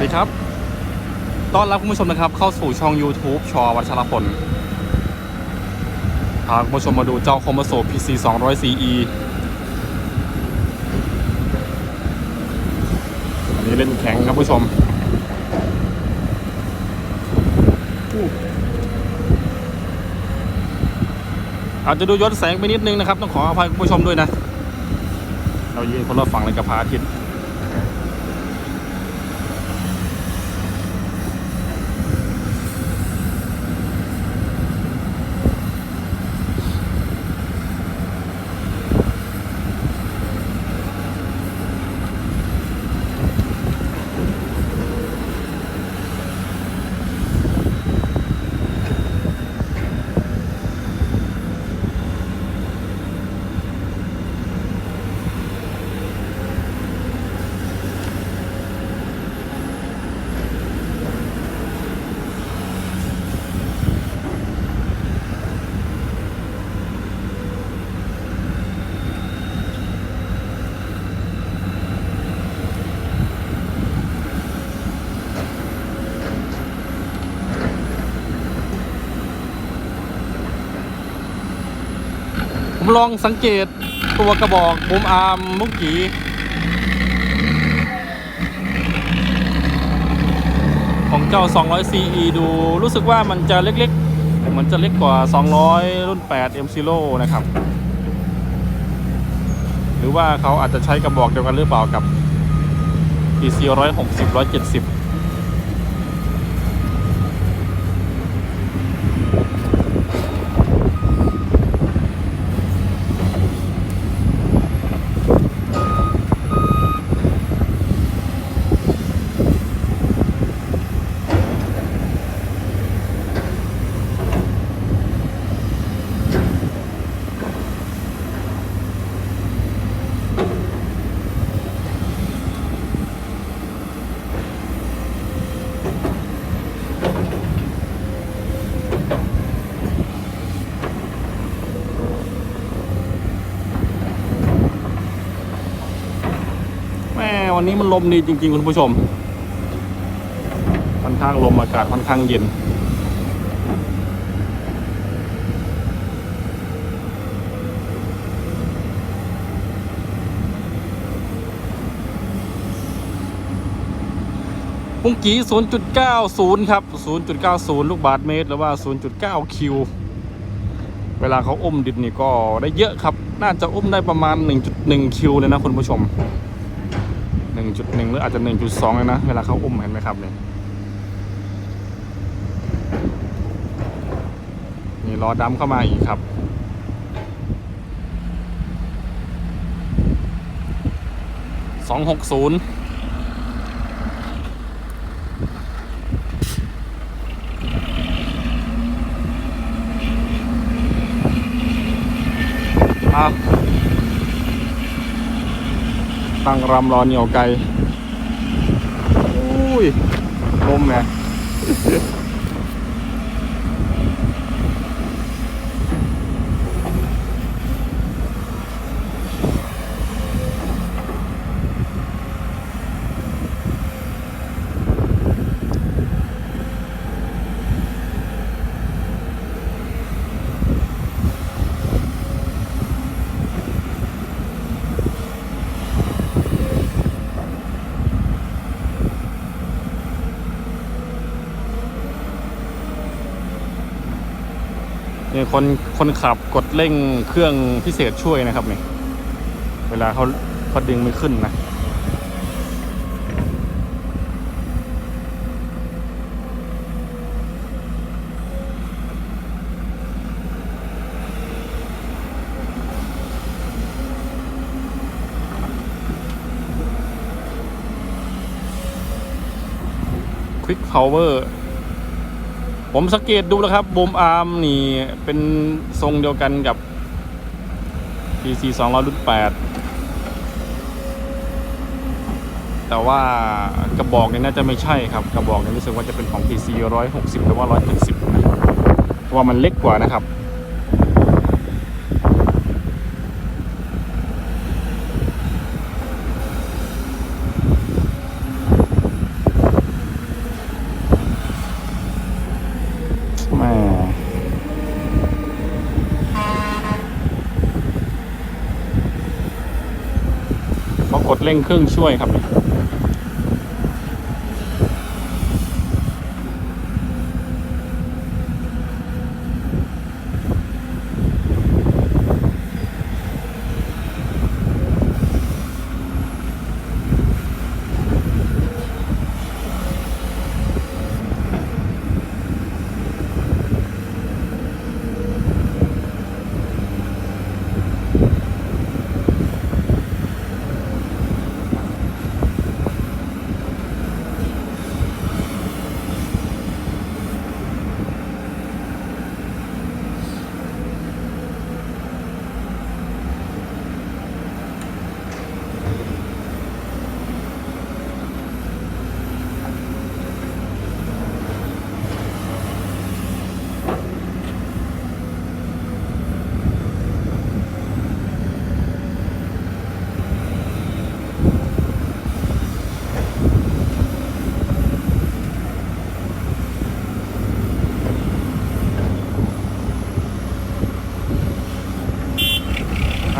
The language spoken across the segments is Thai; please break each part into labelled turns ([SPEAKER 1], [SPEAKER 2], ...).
[SPEAKER 1] วัสดีครับ ต้อนรับคุณผู้ชมนะครับเข้าสู่ช่อง YouTube ชอวัชรพล พาคุณผู้ชมมาดูเจ้าคอมโบโซ PC 200 CE อันนี้เล่นแข็งครับผู้ชม อาจจะดูย้อนแสงไปนิดนึงนะครับ ต้องขออภัยคุณผู้ชมด้วยนะ เรายืนคนละฝั่งเลยกับพระอาทิตย์ ผมลองสังเกตตัวกระบอกมุมอาร์มมุกกีของเจ้า 200 CE ดูรู้สึกว่ามันจะเล็กๆมันจะเล็กกว่า 200 รุ่น 8 M Zero นะครับ หรือว่าเขาอาจจะใช้กระบอกเดียวกันหรือเปล่ากับ PC 160 170 แม่วันนี้มันลมดีจริง ๆ คุณผู้ชม ค่อนข้างลมอากาศค่อนข้างเย็น ปุ้งกี้ 0.90 ครับ 0.90 ลูกบาทเมตร หรือว่า 0.9 คิว เวลาเขาอมดินนี่ก็ได้เยอะครับ น่าจะอมได้ประมาณ 1.1 คิวเลยนะคุณผู้ชม 1.1 หรืออาจจะ 1.2 เลยนะ เวลาเขาอุ้มเห็นไหมครับเนี่ยนี่ล้อดำเข้ามาอีกครับสองหกศูนย์ รำรอเหนียวไกลอุ้ยลมไง นี่คนคนขับกดเร่งเครื่องพิเศษช่วยนะครับนี่เวลาเขาเขาดึงไม่ขึ้นนะ Quick Power ผมสังเกตดูแล้วครับบูมอาร์มนี่เป็นทรงเดียวกันกับ PC 200รุ่น8แต่ว่ากระบอกนี่น่าจะไม่ใช่ครับ กระบอกนี่รู้สึกว่าจะเป็นของ PC 160 หรือว่า 170นะเพราะว่ามันเล็กกว่านะครับ ร่งเครื่องช่วยครับ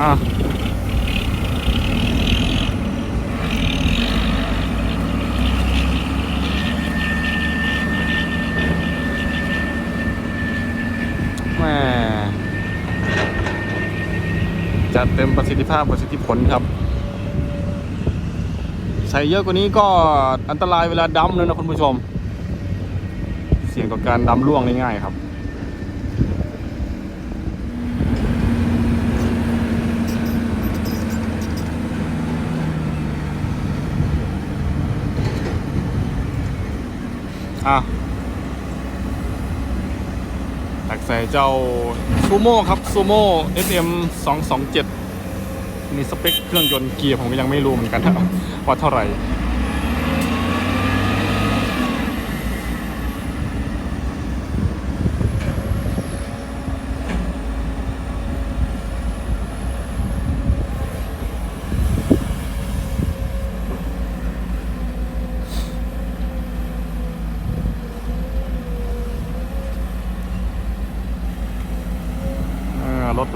[SPEAKER 1] อะแม่จัดเต็มประสิทธิภาพประสิทธิผลครับใช้เยอะกว่านี้ก็อันตรายเวลาดำเลยนะคุณผู้ชม เสี่ยงต่อการดำร่วงง่ายๆครับ อะตักใส่เจ้าซูโม่ครับซูโม่ SM 227มีสเปคเครื่องยนต์เกียร์ผมก็ยังไม่รู้เหมือนกันว่าเท่าไหร่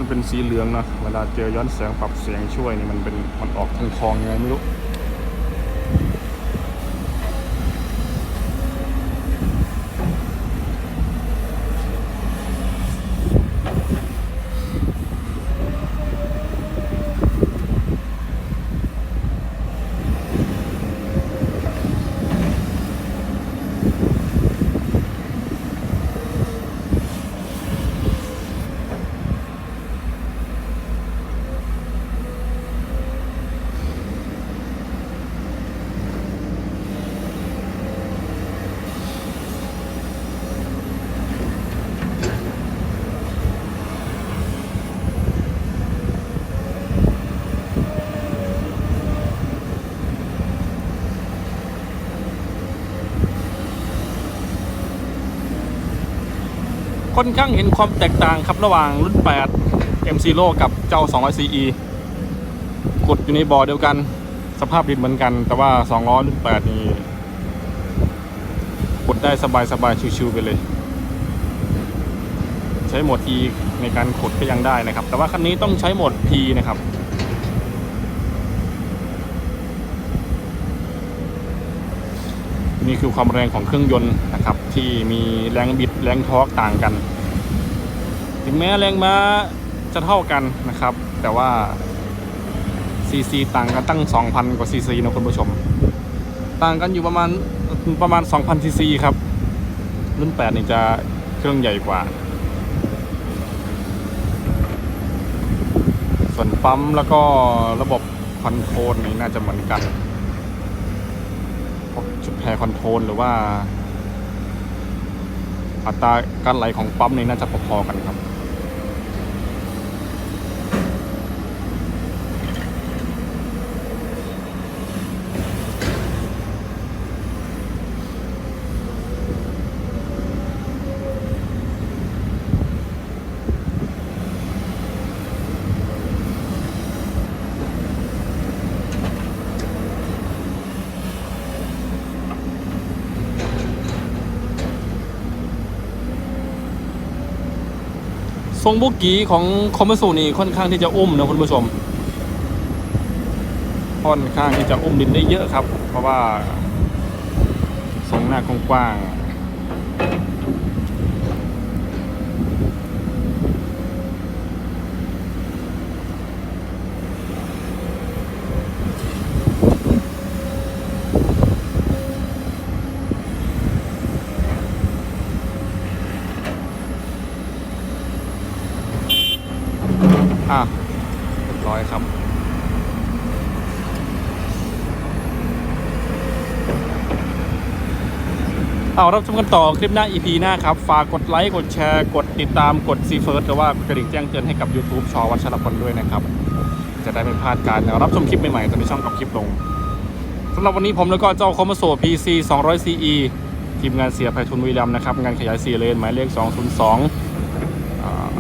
[SPEAKER 1] มันเป็นสีเหลืองนะเวลาเจอย้อนแสงปรับเสียงช่วยนี่มันเป็นมันออกทางทองยังไงไม่รู้ ค่อนข้างเห็นความแตกต่างครับระหว่างรุ่น 8 M0 กับเจ้า 200 CE กดอยู่ในบ่อเดียวกัน สภาพดินเหมือนกัน แต่ว่า200รุ่น 8 นี่กดได้สบายสบายๆชิวๆไปเลย ใช้โหมด E ในการกดก็ยังได้นะครับ แต่ว่าคันนี้ต้องใช้โหมด P นะครับนี่คือความแรงของเครื่องยนต์นะครับ ที่มีแรงบิด แรงทอร์กต่างกัน ถึงแม้แรงม้าจะเท่ากันนะครับ แต่ว่าซีซีต่างกันตั้ง 2,000 กว่าซีซีนะคุณผู้ชม ต่างกันอยู่ประมาณประมาณ 2,000ซีซีครับ รุ่น 8 นี่จะเครื่องใหญ่กว่า ส่วนปั๊มแล้วก็ระบบคอนโทรลนี่น่าจะเหมือนกันพวกชุดแพรคอนโทรลหรือว่า อัตราการไหลของปั๊มนี่น่าจะพอๆกันครับ ทรงบุกกีของคอมเมสูนี่ค่อนข้างที่จะอุ้มนะคุณผู้ชม ค่อนข้างที่จะอุ้มดินได้เยอะครับ เพราะว่าทรงหน้ากว้างๆ อะเรียบร้อยครับ เอารับชมกันต่อคลิปหน้า EP หน้าครับ ฝากกดไลค์ กดแชร์ กดติดตามกดซีเฟิร์สหรือว่ากระดิ่งแจ้งเตือนให้กับ YouTube ชอวัชรพลด้วยนะครับ จะได้ไม่พลาดการรับชมคลิปใหม่ๆตอนที่ช่องกับคลิปลงสำหรับวันนี้ผมแล้วก็เจ้าคอมโซ PC 200 CE ทีมงานเสียไพฑุนวีรัมนะครับ งานขยาย4เลนหมายเลข 202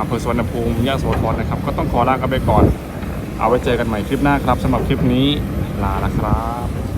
[SPEAKER 1] อำเภอสวนภูมิยาโสธรนะครับ ก็ต้องขอลากันไปก่อน เอาไว้เจอกันใหม่คลิปหน้าครับสำหรับคลิปนี้ลาละครับ